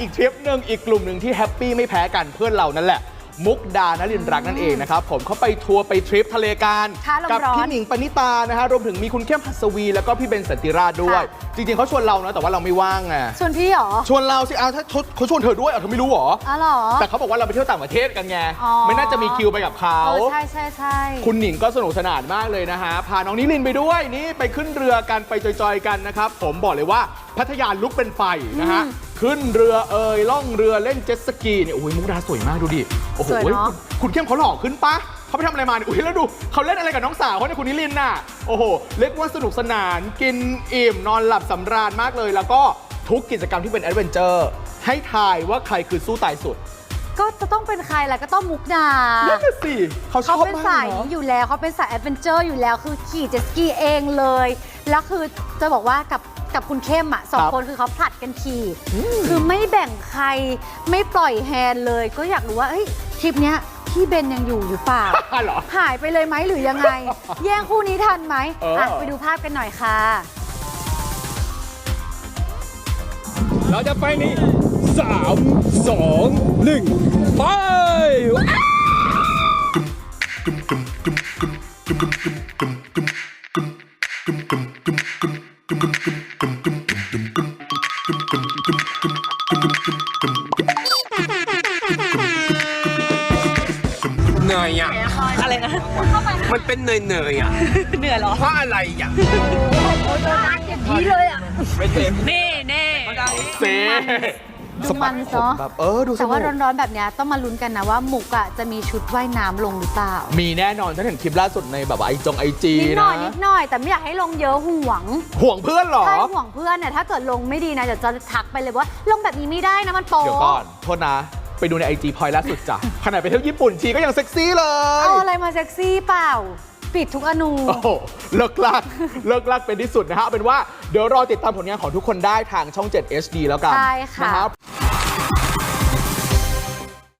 อีกทริปหนึ่งอีกกลุ่มหนึ่งที่แฮปปี้ไม่แพ้กันเพื่อนเรานั่นแหละ มุกดานลินรักนั่นเองนะครับ ผมเขาไปทัวร์ไปทริปทะเลกันค่ะลมกัร้อน พี่หนิงปณิตานะฮะรวมถึงมีคุณเข้มหัสวี แล้วก็พี่เบนสันติราชด้วยค่ะจริงๆเขาชวนเรานะแต่ว่าเราไม่ว่างไงชวนพี่เหรอชวนเราสิเอาถ้าเขาเขาชวนเธอด้วยเอาเธอไม่รู้เหรอ อ๋อเหรอ แต่เขาบอกว่าเราไปเที่ยวต่างประเทศกันไงอ๋อ ไม่น่าจะมีคิวไปกับเขา เออใช่ใช่ใช่คุณหนิงก็สนุกสนานมากเลยนะฮะ พาน้องนิลินไปด้วยนี่ไปขึ้นเรือกันไปจอยๆกันนะครับ ผมบอกเลยว่า พัทยาลุกเป็นไฟนะฮะ ขึ้นเรือเอยล่องเรือเล่นเจ็ตสกีเนี่ยโอ้ยมุกดาสวยมากดูดิ โอ้โหสวยเนอะ คุณเข้มเขาหล่อขึ้นปะเขาไปทำอะไรมาเนี่ยอุ้ยแล้วดูเขาเล่นอะไรกับน้องสาวเขาเนี่ยคุณนิลินน่ะโอ้โหเรียกว่าสนุกสนานกินอิ่มนอนหลับสำราญมากเลย แล้วก็ทุกกิจกรรมที่เป็นแอดเวนเจอร์ให้ทายว่าใครคือสู้ตายสุดก็จะต้องเป็นใครล่ะก็ต้องมุกดา นั่นน่ะสิเขาชอเขาบเป็นมากสายเนอะ นี้อยู่แล้วเขาเป็นสายแอดเวนเจอร์อยู่แล้วคือขี่เจ็ตสกีเองเลย แล้วคือจะบอกว่ากับ กับคุณเข้มอะสองครับคนคือเขาผลัดกันขี่คือไม่แบ่งใครไม่ปล่อยแฮนด์เลย ก็อยากรู้ว่าเอ้ยทริปเนี้ยพี่เบนยังอยู่หรือเปล่าเหรอหายไปเลยไหมหรือยังไง แย่งคู่นี้ทันไหมเอออะไปดูภาพกันหน่อยค่ะ เราจะไปนี่สามสองหนึ่งไป เหนื่อยอะ อะไรนะ มันเป็นเหนื่อยเหนื่อยๆอะ เหนื่อยเหรอ เพราะอะไรอะไม่เต็ม นี่นี่ เซ่ ดูมันเนาะ แบบเออดูสแต่นุว่ากร้อนๆแบบเนี้ยต้องมาลุ้นกันนะว่ามุกอะจะมีชุดว่ายน้ำลงหรือเปล่า มีแน่นอนฉันเห็นคลิปล่าสุดในแบบไอจงไอจีนิดหน่นะ อยนิดหน่อยแต่ไม่อยากให้ลงเยอะห่วงห่วงเพื่อนเหรอใช่ห่วงเพื่อนเนี่ยถ้าเกิดลงไม่ดีนะเดี๋ยวจะทักไปเลยว่าลงแบบนี้ไม่ได้นะมันโป๊เดี๋ยวก่อน โทษนะ ไปดูในไอจีพอยล่าสุดจ้ะ ขนาดไปเที่ยวญี่ปุ่นชีก็ยังเซ็กซี่เลย เอาอะไรมาเซ็กซี่เปล่า ปิดทุกอนูโอ้โหเลิกลักเลิกลักเป็นที่สุดนะฮะเอาเป็นว่าเดี๋ยวรอติดตามผลงานของทุกคนได้ทางช่อง 7 HD แล้วกันใช่ค่ะ นะครับ